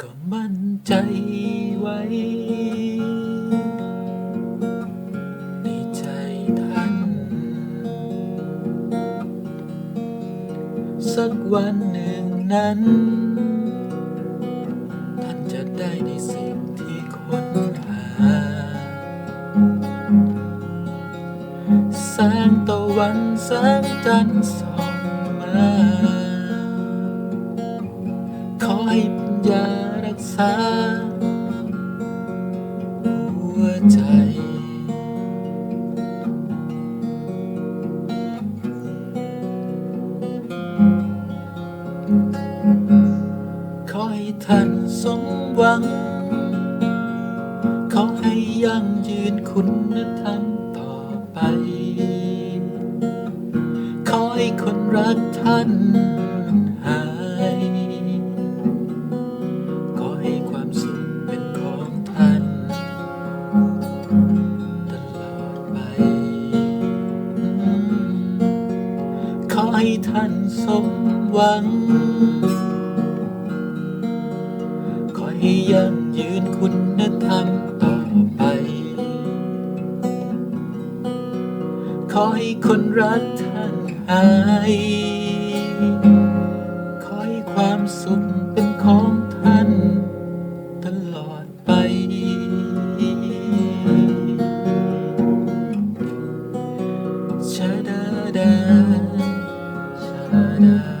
ก็มั่นใจไว้ในใจท่าน สักวันหนึ่งนั้น ท่านจะได้ในสิ่งที่ค้นหา แสงตะวันแสงจันทร์ส่องมา ขอให้ปัญญา รักษา หัวใจ ขอให้ท่านสมหวัง ขอให้ยั่งยืนคุณธรรมต่อไป ขอให้คนรักท่าน ไม่ทันสมหวังขอให้ยังยืนคุณธรรมต่อไป ขอให้คนรักท่านหาย ขอให้ความสุขเป็นของท่านตลอดไปชาดาดา da